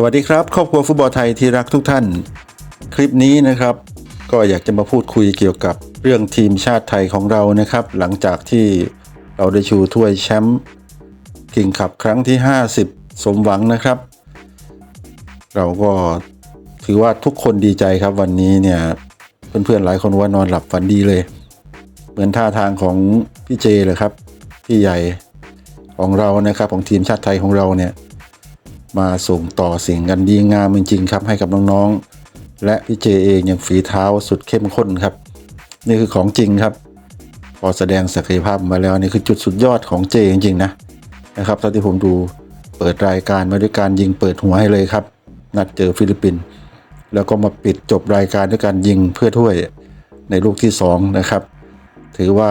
สวัสดีครับ ครอบครัวฟุตบอลไทยที่รักทุกท่าน คลิปนี้นะครับ ก็อยากจะมาพูดคุยเกี่ยวกับเรื่องทีมชาติไทยของเรานะครับ หลังจากที่เราได้ชูถ้วยแชมป์กิงขับครั้งที่ 50 สมหวังนะครับ เราก็ถือว่าทุกคนดีใจครับวันนี้เนี่ยเพื่อนๆหลายคนว่านอนหลับฝันดีเลย เหมือนท่าทางของพี่เจเลยครับพี่ใหญ่ของเรานะครับของทีมชาติไทยของเราเนี่ย มาส่งต่อสิ่งกันดีงามจริงๆครับให้กับน้องๆ และพี่เจเองอยังฝีเท้าสุดเข้มข้นครับ นี่คือของจริงครับ พอแสดงศักยภาพมาแล้วนี่คือจุดสุดยอดของเจจริงๆนะนะครับเท่าที่ผมดูเปิดรายการมาด้วยการยิงเปิดหัวให้เลยครับ นัดเจอฟิลิปปินส์แล้วก็มาปิดจบรายการด้วยการยิงเพื่อถ้วยในลูกที่สองนะครับ ถือว่า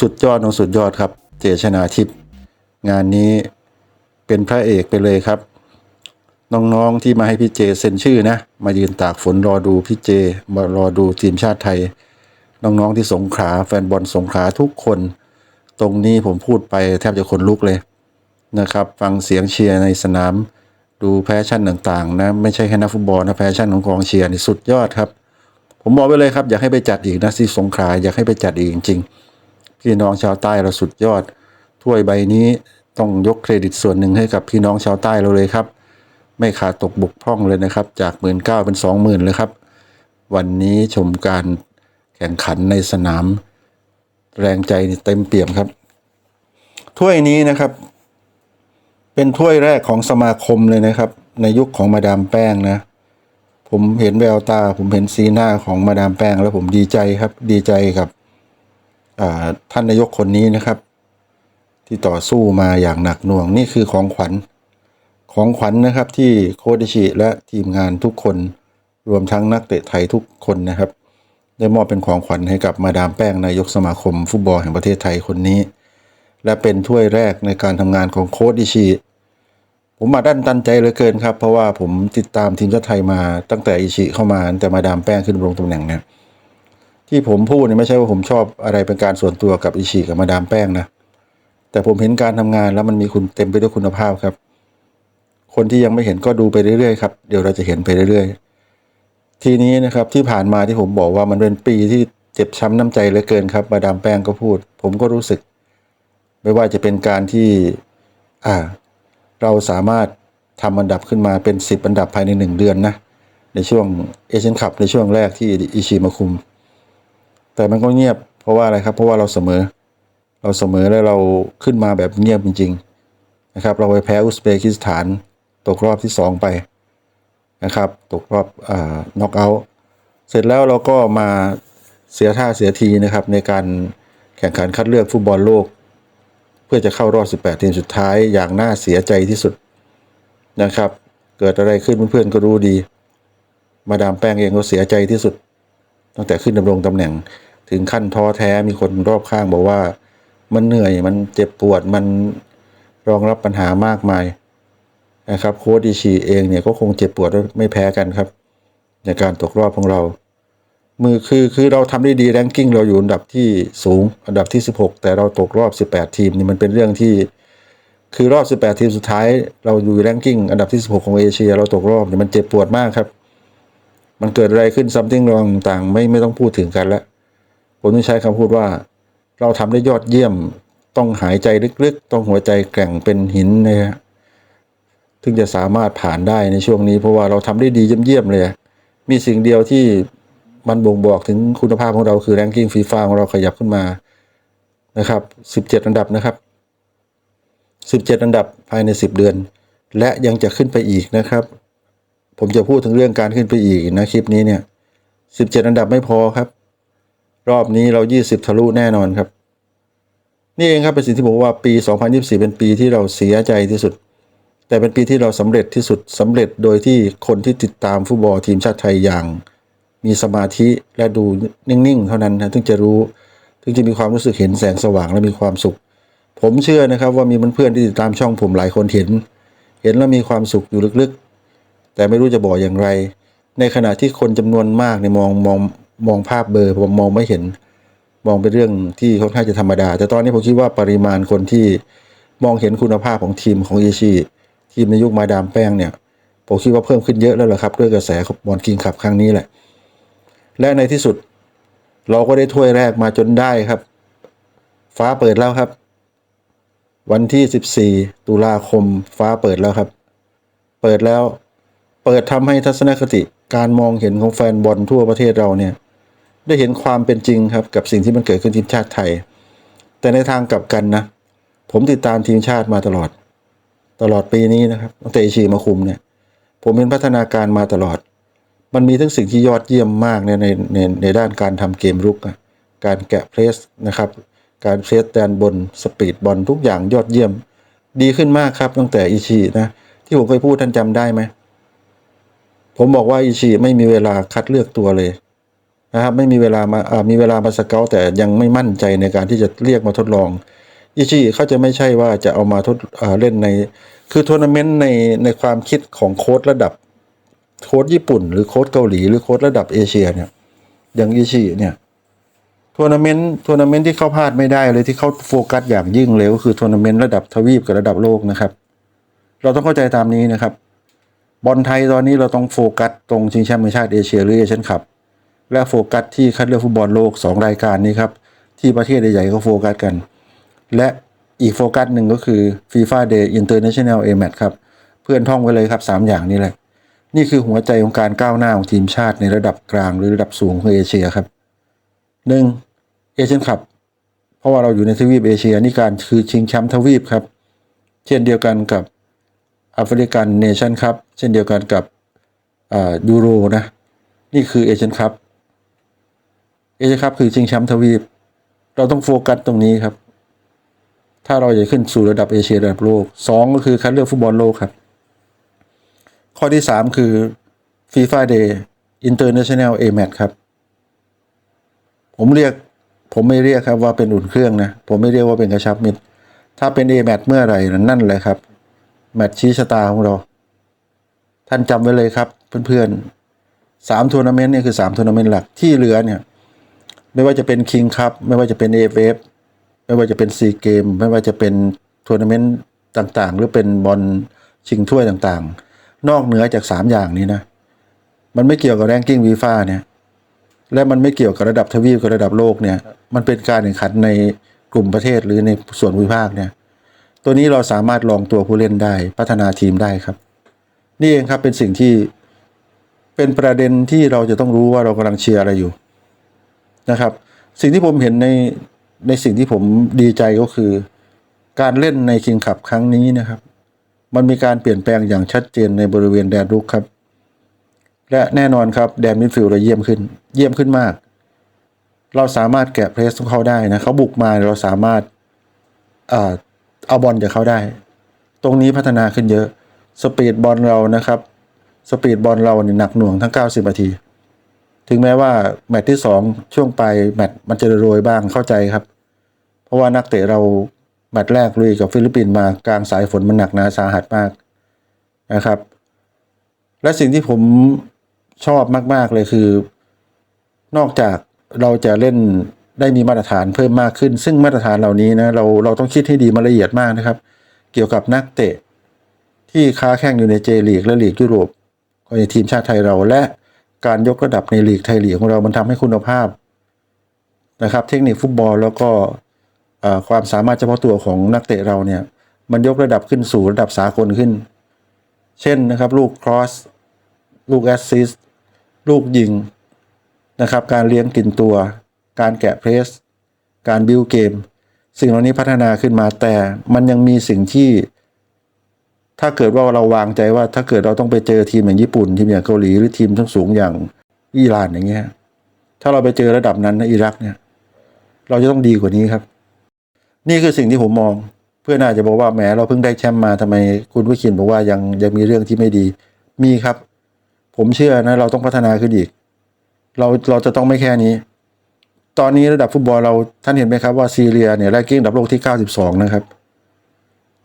สุดยอดของสุดยอดครับ เจชนาทิพย์งานนี้ เป็นพระเอกไปเลยครับ น้องๆที่มาให้พี่เจเซ็นชื่อนะ มายืนตากฝนรอดูพี่เจมารอดูทีมชาติไทย น้องๆที่สงขลาแฟนบอลสงขลาทุกคน ตรงนี้ผมพูดไปแทบจะขนลุกเลยนะครับ ฟังเสียงเชียร์ในสนาม ดูแพชชั่นต่างๆ นะ ไม่ใช่แค่นักฟุตบอลนะแพชชั่นของกองเชียร์นี่สุดยอดครับ ผมบอกไปเลยครับอยากให้ไปจัดอีกนะที่สงขลาอยากให้ไปจัดอีกจริงๆพี่น้องชาวใต้เราสุดยอดถ้วยใบนี้ ต้องยกเครดิตส่วนหนึ่งให้กับพี่น้องชาวใต้เราเลยครับ ไม่ขาดตกบกพร่องเลยนะครับ จากหมื่นเก้าเป็นสองหมื่นเลยครับ วันนี้ชมการแข่งขันในสนาม แรงใจเต็มเปี่ยมครับ ถ้วยนี้นะครับ เป็นถ้วยแรกของสมาคมเลยนะครับ ในยุคของมาดามแป้งนะ ผมเห็นแววตา ผมเห็นสีหน้าของมาดามแป้ง แล้วผมดีใจครับ ดีใจกับท่านนายกคนนี้นะครับ ที่ต่อสู้มาอย่างหนักหน่วงนี่คือของขวัญ ของขวัญนะครับที่โค้ชอิชิและทีมงานทุกคนรวมทั้งนักเตะไทยทุกคนนะครับ ได้มอบเป็นของขวัญให้กับมาดามแป้งนายกสมาคมฟุตบอลแห่งประเทศไทยคนนี้ และเป็นถ้วยแรกในการทำงานของโค้ชอิชิผมมาด้านตันใจเหลือเกินครับ เพราะว่าผมติดตามทีมชาติไทยมาตั้งแต่อิชิเข้ามาแต่มาดามแป้งขึ้นดำรงตำแหน่งเนี่ยที่ผมพูดเนี่ยไม่ใช่ว่าผมชอบอะไรเป็นการส่วนตัวกับอิชิกับมาดามแป้งนะ แต่ผมเห็นการทำงานแล้วมันมีคุณเต็มไปด้วยคุณภาพครับ คนที่ยังไม่เห็นก็ดูไปเรื่อยๆครับเดี๋ยวเราจะเห็นไปเรื่อยๆ ทีนี้นะครับที่ผ่านมาที่ผมบอกว่ามันเป็นปีที่เจ็บช้ำน้ำใจเหลือเกินครับมาดามแป้งก็พูด ผมก็รู้สึก ไม่ว่าจะเป็นการที่อ่าเราสามารถทำอันดับขึ้นมาเป็นสิบอันดับภายในหนึ่งเดือนนะ ในช่วงเอเชียนคัพในช่วงแรกที่อิชิมาคุม แต่มันก็เงียบเพราะว่าอะไรครับ เพราะว่าเราเสมอ เราเสมอแล้วเราขึ้นมาแบบเงียบจริงๆนะครับ เราไปแพ้อุซเบกิสถานตกรอบที่ 2 ไปนะครับ ตกรอบอ่าน็อกเอาท์เสร็จแล้วเราก็มาเสียท่าเสียทีนะครับในการแข่งขันคัดเลือกฟุตบอลโลก เพื่อจะเข้ารอบ 18 ทีมสุดท้ายอย่างน่าเสียใจที่สุดนะครับ เกิดอะไรขึ้นเพื่อนๆก็รู้ดี มาดามแป้งเองก็เสียใจที่สุด ตั้งแต่ขึ้นดำรงตำแหน่งถึงขั้นท้อแท้มีคนรอบข้างบอกว่า มันเหนื่อยมันเจ็บปวดมันรองรับปัญหามากมายนะครับโค้ดอิชิเองเนี่ยก็คงเจ็บปวดไม่แพ้กันครับ ในการตกรอบของเรา มือคือคือเราทำได้ดีแรงกิ้งเราอยู่อันดับที่สูงอันดับที่ 16 แต่เราตกรอบ 18 ทีมนี่มันเป็นเรื่องที่ คือรอบ 18 ทีมสุดท้าย เราอยู่แรงกิ้งอันดับที่ 16 ของเอเชีย เราตกรอบเนี่ยมันเจ็บปวดมากครับ มันเกิดอะไรขึ้นซัมติงรองต่างไม่ไม่ต้องพูดถึงกันแล้วผมต้องใช้คำพูดว่า เราทำได้ยอดเยี่ยม ต้องหายใจลึกๆ ต้องหัวใจแกร่งเป็นหินนะฮะถึงจะสามารถผ่านได้ในช่วงนี้ เพราะว่าเราทำได้ดีเยี่ยมๆเลย มีสิ่งเดียวที่มันบ่งบอกถึงคุณภาพของเราคือแรงกิ้งฟีฟ่าของเราขยับขึ้นมานะครับ 17 อันดับนะครับ 17 อันดับภายใน 10 เดือน และยังจะขึ้นไปอีกนะครับ ผมจะพูดถึงเรื่องการขึ้นไปอีกนะคลิปนี้เนี่ย 17 อันดับไม่พอครับ รอบนี้เรา 20 ทะลุแน่นอนครับ นี่เองครับเป็นสิ่งที่ผมว่าปี 2024 เป็นปีที่เราเสียใจที่สุด แต่เป็นปีที่เราสำเร็จที่สุดสำเร็จโดยที่คนที่ติดตามฟุตบอลทีมชาติไทยอย่าง มีสมาธิและดูนิ่งๆ เท่านั้นนะถึงจะรู้ถึงจะมีความรู้สึกเห็นแสงสว่างและมีความสุข ผมเชื่อนะครับว่ามีเพื่อนๆที่ติดตามช่องผมหลายคนเห็น เห็นแล้วมีความสุขอยู่ลึกๆ แต่ไม่รู้จะบอกอย่างไร ในขณะที่คนจำนวนมากเนี่ยมองมอง มองภาพเบอร์ผมมองไม่เห็น มองเป็นเรื่องที่ค่อนข้างจะธรรมดา แต่ตอนนี้ผมคิดว่าปริมาณคนที่มองเห็นคุณภาพของทีมของเอชีทีมในยุคมาดามแป้งเนี่ยผมคิดว่าเพิ่มขึ้นเยอะแล้วล่ะครับด้วยกระแสขบอลคิงขับครั้งนี้แหละ และในที่สุด เราก็ได้ถ้วยแรกมาจนได้ครับ ฟ้าเปิดแล้วครับ วันที่ 14 ตุลาคมฟ้าเปิดแล้วครับ เปิดแล้ว เปิดทำให้ทัศนคติการมองเห็นของแฟนบอลทั่วประเทศเราเนี่ย ได้เห็นความเป็นจริงครับกับสิ่งที่มันเกิดขึ้นทีมชาติไทย แต่ในทางกลับกันนะ ผมติดตามทีมชาติมาตลอด ตลอดปีนี้นะครับตั้งแต่อิชีมาคุมเนี่ย ผมเห็นพัฒนาการมาตลอด มันมีทั้งสิ่งที่ยอดเยี่ยมมากในในในในด้านการทำเกมรุกอะการแกะเพรสนะครับ การเพรสแดนบนสปีดบอลทุกอย่างยอดเยี่ยม ดีขึ้นมากครับตั้งแต่อิชินะที่ผมเคยพูดท่านจำได้ไหมผมบอกว่าอิชิไม่มีเวลาคัดเลือกตัวเลย นะครับไม่มีเวลามามีเวลามาสเกลแต่ยังไม่มั่นใจในการที่จะเรียกมาทดลองอิชิเขาจะไม่ใช่ว่าจะเอามาทดอ่าเล่นใน คือทัวร์นาเมนต์ในในความคิดของโค้ดระดับโค้ดญี่ปุ่น หรือโค้ดเกาหลี หรือโค้ดระดับเอเชียเนี่ยอย่างอิชิเนี่ยทัวร์นาเมนต์ทัวร์นาเมนต์ที่เขาพลาดไม่ได้เลยที่เขาโฟกัสอย่างยิ่งเลยก็คือทัวร์นาเมนต์ระดับทวีปกับระดับโลกนะครับ เราต้องเข้าใจตามนี้นะครับบอลไทยตอนนี้เราต้องโฟกัสตรงชิงแชมป์ชาติเอเชียหรือเอเชียนคัพ และโฟกัสที่คัดเลือกฟุตบอลโลก 2 รายการนี้ครับ ที่ประเทศใหญ่ๆเขาโฟกัสกัน และอีกโฟกัสหนึ่งก็คือ FIFA Day International A Match ครับ เพื่อนท่องไว้เลยครับ 3 อย่างนี้แหละ นี่คือหัวใจของการก้าวหน้าของทีมชาติในระดับกลางหรือระดับสูงของเอเชียครับหนึ่งเอเชียนคัพเพราะว่าเราอยู่ในทวีปเอเชียนี่การคือชิงแชมป์ทวีปครับ เช่นเดียวกันกับแอฟริกันเนชั่นครับเช่นเดียวกันกับอ่ายูโรนะ นี่คือเอเชียนคัพ เอเชียคัพคือชิงแชมป์ทวีป เราต้องโฟกัสตรงนี้ครับ ถ้าเราจะขึ้นสู่ระดับเอเชียระดับโลกสองก็คือคัดเลือกฟุตบอลโลกครับ ข้อที่สามคือ FIFA Day International A Match ครับ ผมเรียกผมไม่เรียกครับว่าเป็นอุ่นเครื่องนะ ผมไม่เรียกว่าเป็นกระชับมิตร ถ้าเป็น A Match เมื่อไหร่นั่นเลยครับ แมตช์ชี้ชะตาของเรา ท่านจำไว้เลยครับเพื่อนๆสามทัวร์นาเมนต์นี่คือสามทัวร์นาเมนต์หลักที่เหลือเนี่ย ไม่ว่าจะเป็นคิงคัพไม่ว่าจะเป็นเอฟเอฟไม่ว่าจะเป็นซีเกมไม่ว่าจะเป็นทัวร์นาเมนต์ต่างๆ หรือเป็นบอลชิงถ้วยต่างๆ นอกเหนือจากสามอย่างนี้นะ มันไม่เกี่ยวกับแรงกิ้งวีฟ่าเนี่ย และมันไม่เกี่ยวกับระดับทวีปกับระดับโลกเนี่ย มันเป็นการแข่งขันในกลุ่มประเทศหรือในส่วนภูมิภาคเนี่ย ตัวนี้เราสามารถลองตัวผู้เล่นได้พัฒนาทีมได้ครับ นี่เองครับเป็นสิ่งที่เป็นประเด็นที่เราจะต้องรู้ว่าเรากำลังเชียร์อะไรอยู่ นะครับ สิ่งที่ผมเห็นในในสิ่งที่ผมดีใจก็คือ การเล่นในคิงคับครั้งนี้นะครับ มันมีการเปลี่ยนแปลงอย่างชัดเจนในบริเวณแดนรุกครับ และแน่นอนครับแดนมิดฟิลด์เราเยี่ยมขึ้น เยี่ยมขึ้นมาก เราสามารถแกะเพรสของเขาได้นะเขาบุกมาเราสามารถอเอาบอลจากเขาได้ ตรงนี้พัฒนาขึ้นเยอะ สปีดบอลเรานะครับ สปีดบอลเราเนี่ยหนักหน่วงทั้ง 90นาที ถึงแม้ว่าแมตช์ที่ 2 ช่วงปลายแมตช์มันจะโรยบ้างเข้าใจครับ เพราะว่านักเตะเราแมตช์แรกลุยกับฟิลิปปินส์มากลางสายฝนมันหนักหนาสาหัสมากนะครับ และสิ่งที่ผมชอบมาก ๆ เลยคือ นอกจากเราจะเล่นได้มีมาตรฐานเพิ่มมากขึ้น ซึ่งมาตรฐานเหล่านี้นะเราเราต้องคิดให้ดีมาละเอียดมากนะครับ เกี่ยวกับนักเตะที่ค้าแข่งอยู่ในเจลีกและลีกยุโรปก็ในทีมชาติไทยเราและ การยกระดับในลีกไทยลีกของเรา มันทำให้คุณภาพนะครับ เทคนิคฟุตบอลแล้วก็ความสามารถเฉพาะตัวของนักเตะเราเนี่ย มันยกระดับขึ้นสู่ระดับสากลขึ้น เช่นนะครับ ลูกครอส ลูกแอสซิสต์ลูกยิงนะครับ การเลี้ยงกินตัว การแกะเพรส การบิวเกม สิ่งเหล่านี้พัฒนาขึ้นมาแต่มันยังมีสิ่งที่ ถ้าเกิดว่าเราวางใจว่า ถ้าเกิดเราต้องไปเจอทีมอย่างญี่ปุ่น ทีมอย่างเกาหลีหรือทีมทั้งสูงอย่างอิหร่านอย่างเงี้ยถ้าเราไปเจอระดับนั้นในอิรักเนี่ย เราจะต้องดีกว่านี้ครับ นี่คือสิ่งที่ผมมอง เพื่อนอาจจะบอกว่าแหมเราเพิ่งได้แชมป์มาทำไมคุณวิคินบอกว่ายังยังมีเรื่องที่ไม่ดีมีครับ ผมเชื่อนะเราต้องพัฒนาขึ้นอีก เราเราจะต้องไม่แค่นี้ ตอนนี้ระดับฟุตบอลเราท่านเห็นไหมครับว่าซีเรียเนี่ยแรงกิ้งดับโลกที่ 92 นะครับ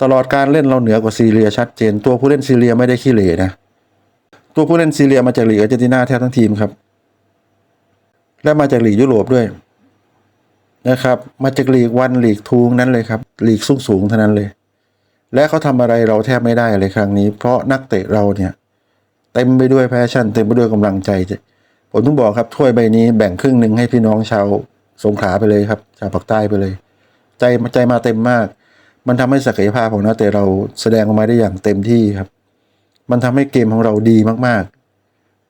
ตลอดการเล่นเราเหนือกว่าซีเรียชัดเจน ตัวผู้เล่นซีเรียไม่ได้ขี้เหร่นะ ตัวผู้เล่นซีเรียมาจากลีกอาร์เจนตินาแทบทั้งทีมครับ และมาจากลีกยุโรปด้วยนะครับ มาจากลีกวันลีกทูงนั้นเลยครับลีกสูงสูงเท่านั้นเลย และเขาทำอะไรเราแทบไม่ได้เลยครั้งนี้ เพราะนักเตะเราเนี่ยเต็มไปด้วยแพชชั่น เต็มไปด้วยกำลังใจผมต้องบอกครับถ้วยใบนี้แบ่งครึ่งหนึ่งให้พี่น้องชาวสงขลาไปเลยครับชาวภาคใต้ไปเลย ใจใจมาเต็มมาก มันทำให้ศักยภาพของนักเตะเราแสดงออกมาได้อย่างเต็มที่ครับ มันทำให้เกมของเราดีมาก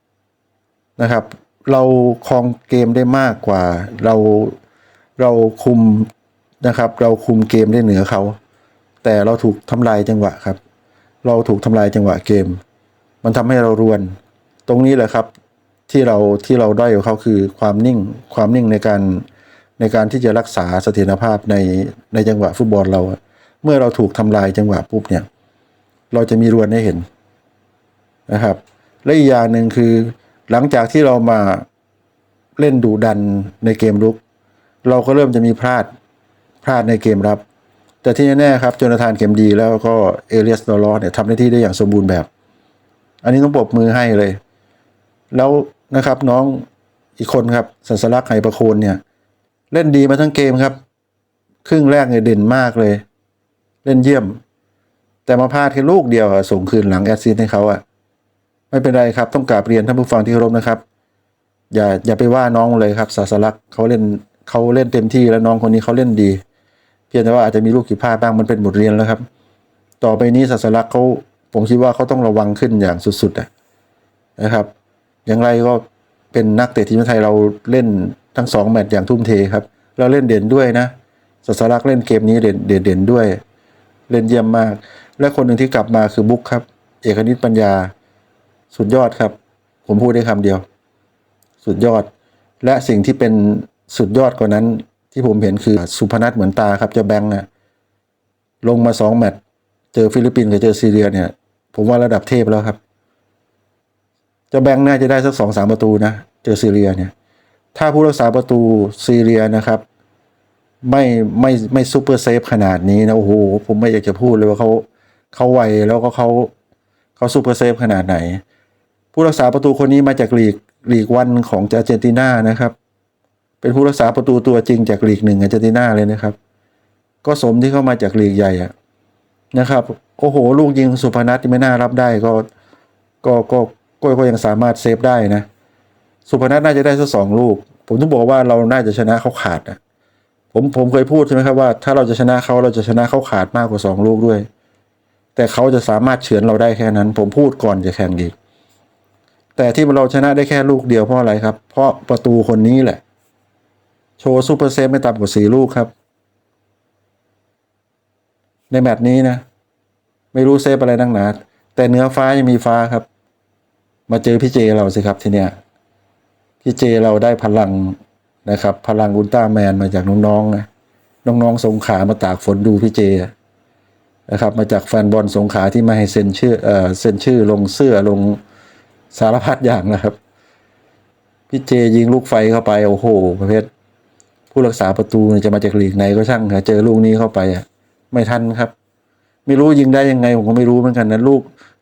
ๆนะครับ เราครองเกมได้มากกว่า เราเราคุมนะครับ เราคุมเกมได้เหนือเขา แต่เราถูกทำลายจังหวะครับ เราถูกทำลายจังหวะเกม มันทำให้เรารวน ตรงนี้แหละครับที่เราที่เราด้อยกว่าเขาคือความนิ่งความนิ่งในการในการที่จะรักษาเสถียรภาพในในจังหวะฟุตบอลเรา มื่อเราถูกทำลายจังหวะปุ๊บเนี่ย เราจะมีรวนให้เห็นนะครับ และอีกอย่างหนึ่งคือ หลังจากที่เรามาเล่นดุดันในเกมรุก เราก็เริ่มจะมีพลาดพลาดในเกมรับ แต่ที่แน่ๆครับจนาธานเข็มดีแล้วก็เอเลียสดอลลอเนี่ยทำหน้าที่ได้อย่างสมบูรณ์แบบ อันนี้ต้องปรบมือให้เลย แล้วนะครับน้องอีกคนครับสัสลักษณ์ไหประโคนเนี่ย เล่นดีมาทั้งเกมครับ ครึ่งแรกเนี่ยเด่นมากเลย เล่นเยี่ยม แต่มาพลาดแค่ลูกเดียวส่งคืนหลังแอดซิสให้เขาอะไม่เป็นไรครับต้องกราบเรียนท่านผู้ฟังที่เคารพนะครับ อย่าอย่าไปว่าน้องเลยครับศาสลักษ์เขาเล่นเขาเล่นเต็มที่แล้วน้องคนนี้เขาเล่นดี เพียงแต่ว่าอาจจะมีลูกผิดพลาดบ้างมันเป็นบทเรียนแล้วครับ ต่อไปนี้ศาสลักษ์เขาผมคิดว่าเขาต้องระวังขึ้นอย่างสุดๆอะนะครับ อย่างไรก็เป็นนักเตะทีมชาติไทยเราเล่นทั้งสองแมตช์อย่างทุ่มเทครับเราเล่นเด่นด้วยนะศาสลักษ์เล่นเกมนี้เด่นเด่นด้วย เล่นเยี่ยมมาก และคนหนึ่งที่กลับมาคือบุ๊กครับ เอกนิตปัญญา สุดยอดครับ ผมพูดได้คำเดียว สุดยอด และสิ่งที่เป็นสุดยอดกว่านั้น ที่ผมเห็นคือสุพนัทเหมือนตาครับเจะแบงค์อะลงมาสองแมตช์เจอฟิลิปปินส์กับเจอซีเรียเนี่ย ผมว่าระดับเทพแล้วครับจะแบงค์น่าจะได้สักสองสามประตูนะ เจอซีเรียเนี่ย ถ้าผู้รักษาประตูซีเรียนะครับ ไม่ไม่ไม่ซูเปอร์เซฟขนาดนี้นะโอ้โหผมไม่อยากจะพูดเลยว่าเขาเขาไวแล้วก็เขาเขาซูเปอร์เซฟขนาดไหน ผู้รักษาประตูคนนี้มาจากลีกลีกวันของอาร์เจนตินานะครับ เป็นผู้รักษาประตูตัวจริงจากลีกหนึ่งอาร์เจนตินาเลยนะครับ ก็สมที่เข้ามาจากลีกใหญ่อะนะครับโอ้โห ลูกยิงสุพนัทที่ไม่น่ารับได้ก็ก็ก็ก็ก็ยังสามารถเซฟได้นะ สุพนัทน่าจะได้สักสองลูก ผมต้องบอกว่าเราน่าจะชนะเขาขาดนะ ผมผมเคยพูดใช่ไหมครับว่าถ้าเราจะชนะเขาเราจะชนะเขาขาดมากกว่าสองลูกด้วย แต่เขาจะสามารถเฉือนเราได้แค่นั้น ผมพูดก่อนจะแข่งอีก แต่ที่เราชนะได้แค่ลูกเดียวเพราะอะไรครับ เพราะประตูคนนี้แหละ โชว์ซูเปอร์เซฟไม่ต่ำกว่าสี่ลูกครับ ในแมตช์นี้นะ ไม่รู้เซฟอะไรนักหนา แต่เนื้อฟ้ายังมีฟ้าครับ มาเจอพี่เจเราสิครับทีเนี้ยพี่เจเราได้พลัง นะครับ พลังอุลตร้าแมนมาจากน้องๆนะน้องๆสงขามาตากฝนดูพี่เจนะครับ มาจากแฟนบอลสงขาที่มาให้เซ็นชื่อเอ่อเซ็นชื่อลงเสื้อลงสารพัดอย่างนะครับ พี่เจยิงลูกไฟเข้าไปโอ้โห ประเภท ผู้รักษาประตูจะมาจากหลีกไหนก็ช่างครับเจอลูกนี้เข้าไปอะ ไม่ทันครับ ไม่รู้ยิงได้ยังไงผมก็ไม่รู้เหมือนกันนะลูก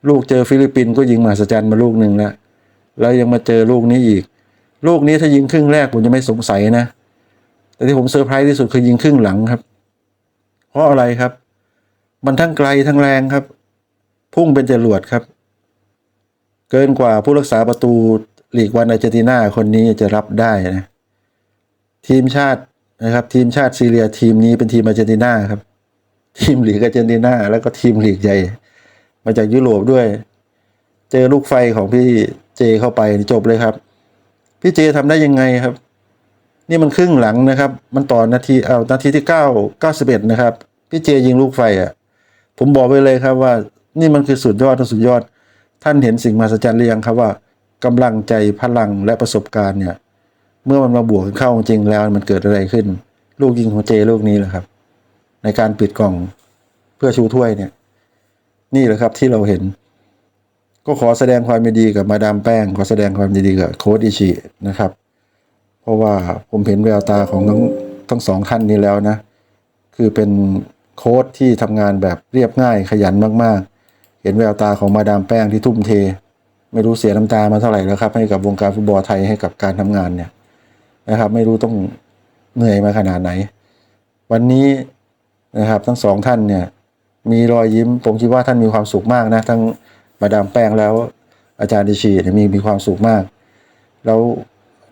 ลูกเจอฟิลิปปินส์ก็ยิงมหัศจรรย์มาลูกหนึ่งแล้วแล้วยังมาเจอลูกนี้อีก ลูกนี้ถ้ายิงครึ่งแรกผมจะไม่สงสัยนะ แต่ที่ผมเซอร์ไพรส์ที่สุดคือยิงครึ่งหลังครับ เพราะอะไรครับ มันทั้งไกลทั้งแรงครับ พุ่งเป็นจรวดครับ เกินกว่าผู้รักษาประตูลีกวันอาร์เจนตินาคนนี้จะรับได้นะ ทีมชาตินะครับ ทีมชาติซีเรียทีมนี้เป็นทีมอาร์เจนตินาครับ ทีมหลีกอาร์เจนตินาแล้วก็ทีมหลีกใหญ่ มาจากยุโรปด้วย เจอลูกไฟของพี่เจเข้าไปจบเลยครับ พี่เจทำได้ยังไงครับ นี่มันครึ่งหลังนะครับ มันต่อนาทีเอานาทีที่เก้าเก้าสิบเอ็ดนะครับ พี่เจยิงลูกไฟอะ ผมบอกไปเลยครับว่า นี่มันคือสุดยอดสุดยอด ท่านเห็นสิ่งมหัศจรรย์หรือยังครับว่ากำลังใจพลังและประสบการณ์เนี่ย เมื่อมันมาบวกเข้าจริงแล้วมันเกิดอะไรขึ้น ลูกยิงของเจลูกนี้แหละครับ ในการปิดกล่องเพื่อชูถ้วยเนี่ย นี่แหละครับที่เราเห็น ก็ขอแสดงความยินดีกับมาดามแป้ง ขอแสดงความยินดีกับโค้ดอิชินะครับ เพราะว่าผมเห็นแววตาของทั้งทั้งสองท่านนี้แล้วนะ คือเป็นโค้ดที่ทำงานแบบเรียบง่ายขยันมากๆ เห็นแววตาของมาดามแป้งที่ทุ่มเท ไม่รู้เสียน้ำตามาเท่าไหร่แล้วครับ ให้กับวงการฟุตบอลไทยให้กับการทำงานเนี่ยนะครับ ไม่รู้ต้องเหนื่อยมาขนาดไหน วันนี้นะครับทั้งสองท่านเนี่ยมีรอยยิ้ม ผมคิดว่าท่านมีความสุขมากนะทั้ง มาดามแป้งแล้ว อาจารย์ดิฉี่มีมีความสุขมาก แล้ว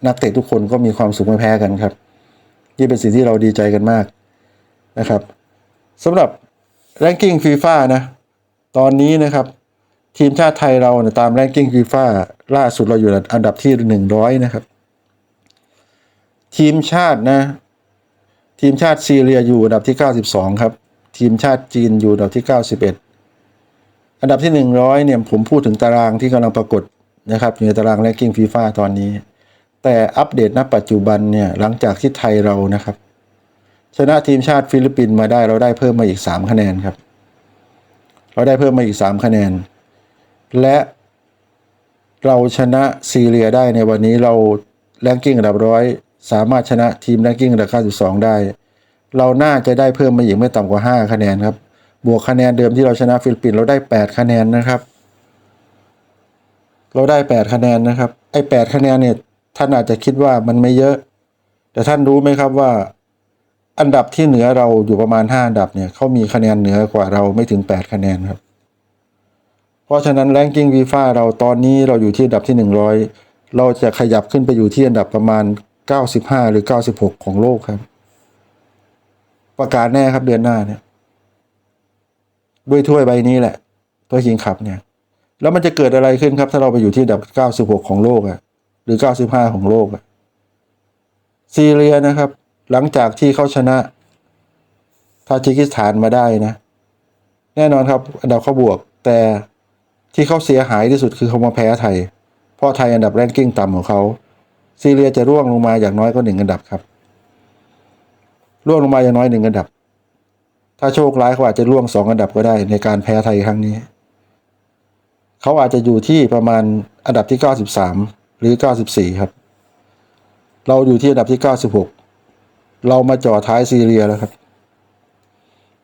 นักเตะทุกคนก็มีความสุขไม่แพ้กันครับ นี่เป็นสิ่งที่เราดีใจกันมากนะครับสำหรับ r a n k i n g FIFA นะ ตอนนี้นะครับ ทีมชาติไทยเราเนี่ยตาม r a n k i n g FIFA ล่าสุดเราอยู่อันดับที่100นะครับ ทีมชาตินะ ทีมชาติซีเรียอยู่อันดับที่92ครับ ทีมชาติจีนอยู่อันดับที่91อัันดับที่ 100เนี่ยผมพูดถึงตารางที่กำลังปรากฏนะครับอยู่ในตาราง r a n k i n g FIFA ตอนนี้ แต่อัปเดตณปัจจุบันเนี่ยหลังจากที่ไทยเรานะครับ ชนะทีมชาติฟิลิปปินส์มาได้เราได้เพิ่มมาอีก 3 คะแนนครับ เราได้เพิ่มมาอีก 3 คะแนน และเราชนะซีเรียได้ในวันนี้เราแรงกิ้งอันดับร้อยสามารถชนะทีมแรงกิ้งอันดับ92ได้ เราน่าจะได้เพิ่มมาอีกไม่ต่ำกว่า 5 คะแนนครับ บวกคะแนนเดิมที่เราชนะฟิลิปปินส์เราได้ 8 คะแนนนะครับ เราได้ 8 คะแนนนะครับ ไอ้ 8 คะแนนเนี่ยท่านอาจจะคิดว่ามันไม่เยอะ แต่ท่านรู้ไหมครับว่า อันดับที่เหนือเราอยู่ประมาณ 5 อันดับเนี่ยเขามีคะแนนเหนือกว่าเราไม่ถึง 8 คะแนนครับ เพราะฉะนั้นแรงกิ้งวีฟ่าเราตอนนี้เราอยู่ที่อันดับที่ 100 เราจะขยับขึ้นไปอยู่ที่อันดับประมาณ 95 หรือ 96 ของโลกครับ ประกาศแน่ครับเดือนหน้าเนี่ย ด้วยถ้วยใบนี้แหละตัวคิงคับเนี่ย แล้วมันจะเกิดอะไรขึ้นครับ ถ้าเราไปอยู่ที่อันดับ 96 ของโลกอะหรือ 95 ของโลกอะซีเรียนะครับ หลังจากที่เขาชนะทาจิกิสถานมาได้นะ แน่นอนครับ อันดับเขาบวก แต่ที่เขาเสียหายที่สุดคือเขามาแพ้ไทย เพราะไทยอันดับแรงกิ้งต่ำของเขาซีเรียจะร่วงลงมาอย่างน้อยก็หนึ่งอันดับครับ ร่วงลงมาอย่างน้อยหนึ่งอันดับ ถ้าโชคร้ายเขาอาจจะร่วงสองอันดับก็ได้ในการแพ้ไทยครั้งนี้ เขาอาจจะอยู่ที่ประมาณอันดับที่ 93 หรือ 94 ครับ เราอยู่ที่อันดับที่ 96 เรามาจ่อท้ายซีเรียแล้วครับ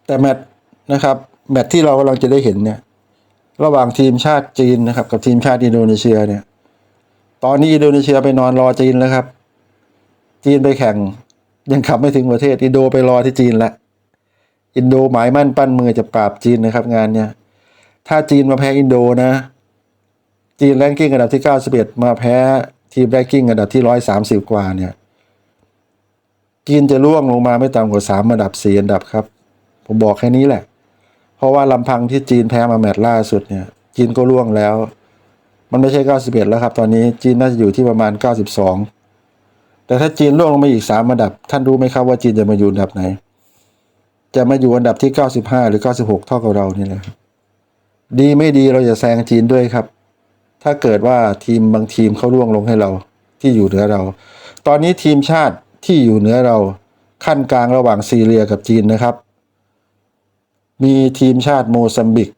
แต่แมตช์นะครับ แมตช์ที่เรากำลังจะได้เห็นเนี่ย ระหว่างทีมชาติจีนนะครับ กับทีมชาติอินโดนีเซียเนี่ย ตอนนี้อินโดนีเซียไปนอนรอจีนแล้วครับ จีนไปแข่งยังขับไม่ถึงประเทศอินโดไปรอที่จีนแล้ว อินโดหมายมั่นปั้นมือจะปราบจีนนะครับงานเนี่ย ถ้าจีนมาแพ้อินโดนะ จีนแรงกิ้งอันดับที่ 91 มาแพ้ทีมแรงกิ้งอันดับที่ 130 กว่าเนี่ย จีนจะล่วงลงมาไม่ต่ำกว่า 3 อันดับ 4 อันดับครับ ผมบอกแค่นี้แหละ เพราะว่าลำพังที่จีนแพ้มาแมตช์ล่าสุดเนี่ย จีนก็ล่วงแล้ว มันไม่ใช่ 91 แล้วครับ ตอนนี้จีนน่าจะอยู่ที่ประมาณ 92แต่ถ้าจีนล่วงลงมาอีก3อันดับ ท่านรู้ไหมครับว่าจีนจะมาอยู่อันดับไหน จะมาอยู่อันดับที่ 95 หรือ 96 เท่ากับเรานี่แหละดีไม่ดีเราจะแซงจีนด้วยครับ ถ้าเกิดว่าทีมบางทีมเขาล่วงลงให้เราที่อยู่เหนือเรา ตอนนี้ทีมชาติที่อยู่เหนือเราขั้นกลางระหว่างซีเรียกับจีนนะครับ มีทีมชาติโมซัมบิก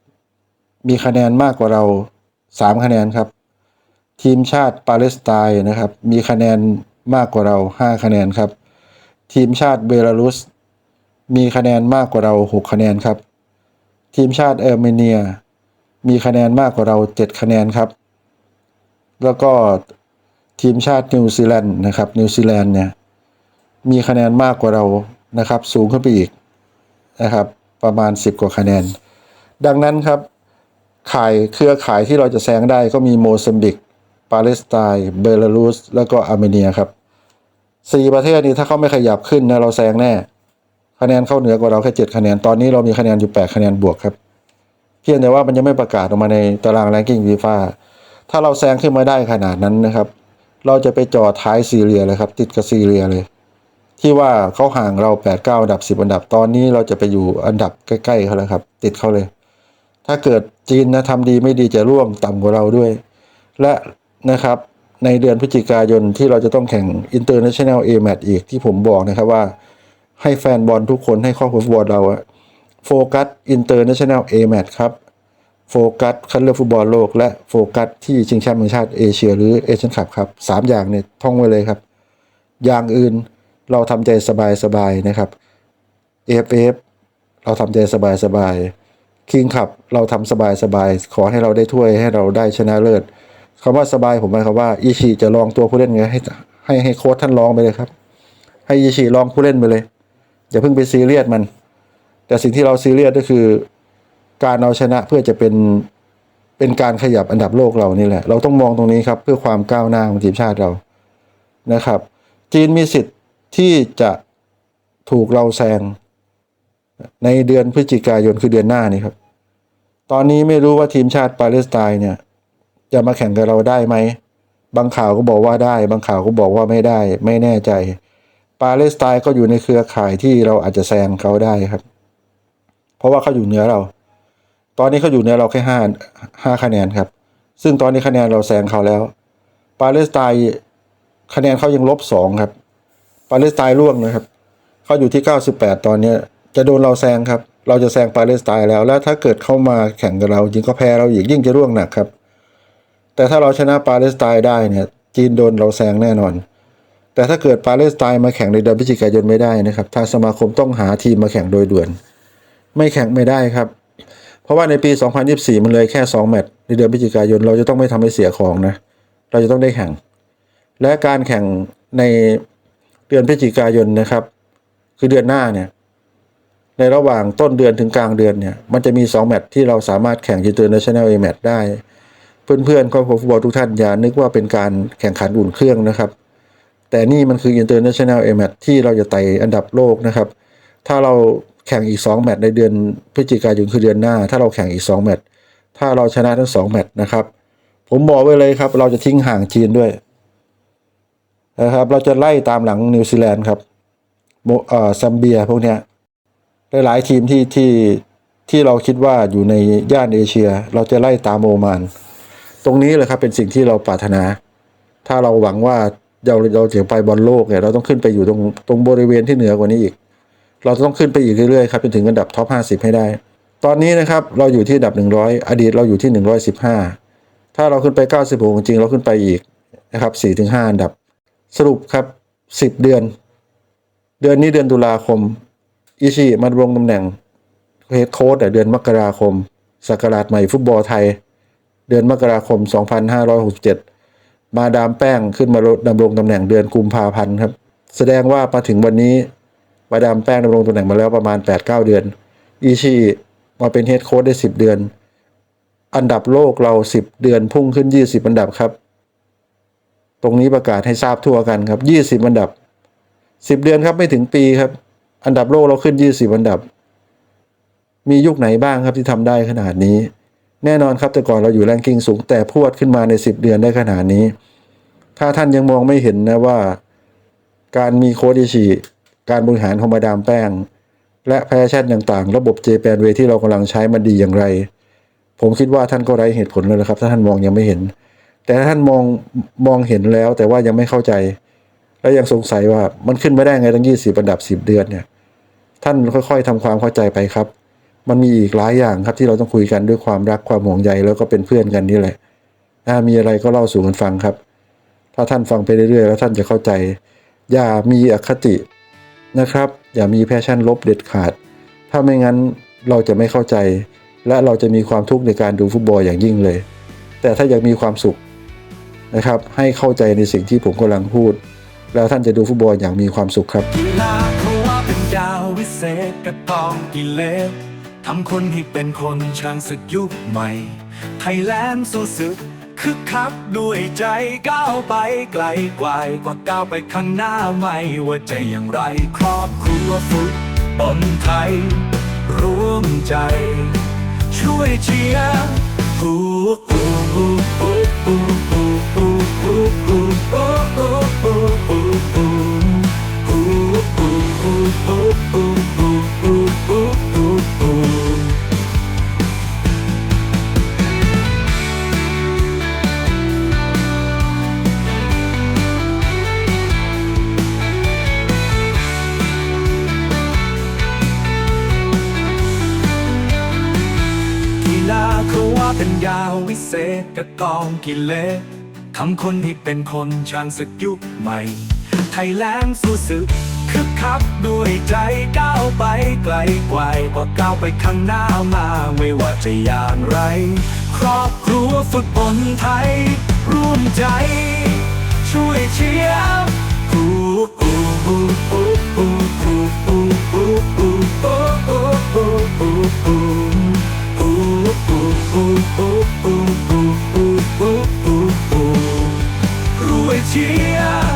มีคะแนนมากกว่าเราสามคะแนนครับ ทีมชาติปาเลสไตน์นะครับ มีคะแนนมากกว่าเราห้าคะแนนครับ ทีมชาติเบลารุส มีคะแนนมากกว่าเราหกคะแนนครับ ทีมชาติเอร์เมเนีย มีคะแนนมากกว่าเราเจ็ดคะแนนครับ แล้วก็ทีมชาตินิวซีแลนด์นะครับนิวซีแลนด์เนี่ยมีคะแนนมากกว่าเรานะครับ สูงขึ้นไปอีกนะครับ ประมาณ 10 กว่าคะแนน ดังนั้นครับข่ายเครือข่ายที่เราจะแซงได้ก็มีโมซัมบิก ปาเลสไตน์เบลารุส แล้วก็อาร์เมเนียครับสี่ประเทศนี้ถ้าเขาไม่ขยับขึ้นนะเราแซงแน่ คะแนนเข้าเหนือกว่าเราแค่เจ็ดคะแนน ตอนนี้เรามีคะแนนอยู่แปดคะแนนบวกครับ เพียงแต่ว่ามันยังไม่ประกาศออกมาในตารางแรงกิ้งฟีฟ่าถ้าเราแซงขึ้นมาได้ขนาดนั้นนะครับ เราจะไปจ่อท้ายซีเรียเลยครับ ติดกับซีเรียเลย ที่ว่าเขาห่างเรา8ปดเก้าอันดับ 10 อันดับ ตอนนี้เราจะไปอยู่อันดับใกล้ๆเขาแล้วครับ ติดเขาเลย ถ้าเกิดจีนนะทำดีไม่ดีจะร่วงต่ำกว่าเราด้วย และนะครับในเดือนพฤศจิกายนที่เราจะต้องแข่ง International A Match อีกที่ผมบอกนะครับว่า ให้แฟนบอลทุกคนให้ครอบครัวฟุตบอลเราอะโฟกัส International A Match ครับ โฟกัสคัดเลือกฟุตบอลโลก และโฟกัสที่ชิงแชมป์แห่งชาติเอเชีย หรือเอเชียนคัพครับสามอย่างเนี่ยท่องไว้เลยครับ อย่างอื่นเราทำใจสบายๆนะครับ AFF เอฟเราทำใจสบายๆคิงคับเราทำสบายๆขอให้เราได้ถ้วยให้เราได้ชนะเลิศคำว่าสบายผมหมายความว่าอิชิจะลองตัวผู้เล่นไงให้ให้ให้โค้ชท่านลองไปเลยครับ ให้อิชิลองผู้เล่นไปเลย อย่าเพิ่งไปซีเรียสมัน แต่สิ่งที่เราซีเรียสก็คือ การเอาชนะเพื่อจะเป็นเป็นการขยับอันดับโลกเรานี่แหละ เราต้องมองตรงนี้ครับเพื่อความก้าวหน้าของทีมชาติเรานะครับ จีนมีสิทธิ์ที่จะถูกเราแซงในเดือนพฤศจิกายนคือเดือนหน้านี่ครับ ตอนนี้ไม่รู้ว่าทีมชาติปาเลสไตน์เนี่ย จะมาแข่งกับเราได้ไหม บางข่าวก็บอกว่าได้ บางข่าวก็บอกว่าไม่ได้ ไม่แน่ใจ ปาเลสไตน์ก็อยู่ในเครือข่ายที่เราอาจจะแซงเขาได้ครับ เพราะว่าเขาอยู่เหนือเรา ตอนนี้เขาอยู่เหนือเราแค่ห้าห้าคะแนนครับ ซึ่งตอนนี้คะแนนเราแซงเขาแล้ว ปาเลสไตน์คะแนนเขายังลบสองครับ ปาเลสไตน์ร่วงนะครับเขาอยู่ที่98ตอนเนี้ยจะโดนเราแซงครับ เราจะแซงปาเลสไตน์แล้ว แล้วถ้าเกิดเข้ามาแข่งกับเราจริงก็แพ้เราอีกยิ่งจะร่วงหนักครับ แต่ถ้าเราชนะปาเลสไตน์ได้เนี่ย จีนโดนเราแซงแน่นอน แต่ถ้าเกิดปาเลสไตน์มาแข่งในเดือนพฤศจิกายนไม่ได้นะครับ ทางสมาคมต้องหาทีมมาแข่งโดยด่วน ไม่แข่งไม่ได้ครับ เพราะว่าในปี 2024 มันเลยแค่ 2 แมตช์ในเดือนพฤศจิกายนเราจะต้องไม่ทำให้เสียของนะ เราจะต้องได้แข่ง และการแข่งในเดือนพฤศจิกายนนะครับ คือเดือนหน้าเนี่ยในระหว่างต้นเดือนถึงกลางเดือนเนี่ย มันจะมี 2 แมตช์ที่เราสามารถแข่ง International A แมตช์ได้ เพื่อนๆครอบครัวฟุตบอลทุกท่านอย่านึกว่าเป็นการแข่งขันอุ่นเครื่องนะครับ แต่นี่มันคือ International A แมตที่เราจะไต่อันดับโลกนะครับ ถ้าเราแข่งอีก 2 แมตช์ในเดือนพฤศจิกายนคือเดือนหน้า ถ้าเราแข่งอีก 2 แมตช์ถ้าเราชนะทั้ง 2 แมตช์นะครับ ผมบอกไว้เลยครับ เราจะทิ้งห่างจีนด้วยนะครับ เราจะไล่ตามหลังนิวซีแลนด์ครับโมเอ่อซัมเบียพวกเนี้ยหลายๆทีมที่ที่ที่เราคิดว่าอยู่ในย่านเอเชีย เราจะไล่ตามโอมาน ตรงนี้แหละครับเป็นสิ่งที่เราปรารถนา ถ้าเราหวังว่า เราเราจะไปบอลโลกเนี่ยเราต้องขึ้นไปอยู่ตรงตรงบริเวณที่เหนือกว่านี้อีก เราต้องขึ้นไปอีกเรื่อยๆครับจนถึงอันดับท็อป 50 ให้ได้ ตอนนี้นะครับเราอยู่ที่อันดับ 100 อดีตเราอยู่ที่ 115 ถ้าเราขึ้นไป 96 จริงๆเราขึ้นไปอีกนะครับ4-5 อันดับ สรุปครับ 10 เดือน เดือนนี้เดือนตุลาคม อิชิมาดำรงตำแหน่งเฮดโค้ชเดือนมกราคมสักราชใหม่ฟุตบอลไทย เดือนมกราคม 2567 มาดามแป้งขึ้นมาดำรงตำแหน่งเดือนกุมภาพันธ์ครับ แสดงว่ามาถึงวันนี้ มาดามแป้งดำรงตำแหน่งมาแล้วประมาณ 8-9 เดือน อีชีมาเป็นเฮดโค้ชได้ 10 เดือน อันดับโลกเรา 10 เดือนพุ่งขึ้น 20 อันดับครับ ตรงนี้ประกาศให้ทราบทั่วกันครับ 20 อันดับ 10 เดือนครับไม่ถึงปีครับ อันดับโลกเราขึ้น 20 อันดับ มียุคไหนบ้างครับที่ทำได้ขนาดนี้ แน่นอนครับแต่ก่อนเราอยู่แรงกิ้งสูงแต่พวดขึ้นมาใน 10 เดือนได้ขนาดนี้ ถ้าท่านยังมองไม่เห็นนะว่า การมีโค้ดอิชิการบริหารของมาดามแป้ง และแพชชั่นต่างๆ ระบบเจแปนเวที่เรากำลังใช้มันดีอย่างไร ผมคิดว่าท่านก็ไร้เหตุผลเลยนะครับ ถ้าท่านมองยังไม่เห็น แต่ถ้าท่านมองมองเห็นแล้วแต่ว่ายังไม่เข้าใจ และยังสงสัยว่ามันขึ้นไม่ได้ไงตั้ง20อันดับ10เดือนเนี่ย ท่านค่อย ๆทำความเข้าใจไปครับ มันมีอีกหลายอย่างครับที่เราต้องคุยกันด้วยความรักความห่วงใยแล้วก็เป็นเพื่อนกันนี่แหละถ้ามีอะไรก็เล่าสู่กันฟังครับ ถ้าท่านฟังไปเรื่อยๆ แล้วท่านจะเข้าใจ อย่ามีอคตินะครับ อย่ามีแพชชั่นลบเด็ดขาด ถ้าไม่งั้นเราจะไม่เข้าใจ และเราจะมีความทุกข์ในการดูฟุตบอลอย่างยิ่งเลย แต่ถ้าอยากมีความสุขนะครับ ให้เข้าใจในสิ่งที่ผมกำลังพูด แล้วท่านจะดูฟุตบอลอย่างมีความสุขครับ ทำคนให้เป็นคนช่างศึกยุคใหม่ ไทยแลนด์สู้ศึกคึกคักด้วยใจก้าวไปไกลกว่ากว่าก้าวไปข้างหน้าไม่ว่าจะอย่างไรครอบครัวฟุตบอลไทย ร่วมใจ ช่วยเชียร์ฮูฮูฮูฮูฮูฮูฮู กิเลสทำคนให้เป็นคนช่างศึกยุคใหม่ ไทยแลนด์สู้ศึกคึกคักด้วยใจก้าวไปไกลกว่ากว่าก้าวไปข้างหน้ามาไม่ว่าจะอย่างไร ครอบครัวฝึกบนไทย ร่วมใจ ช่วยเชียร์ เชียร์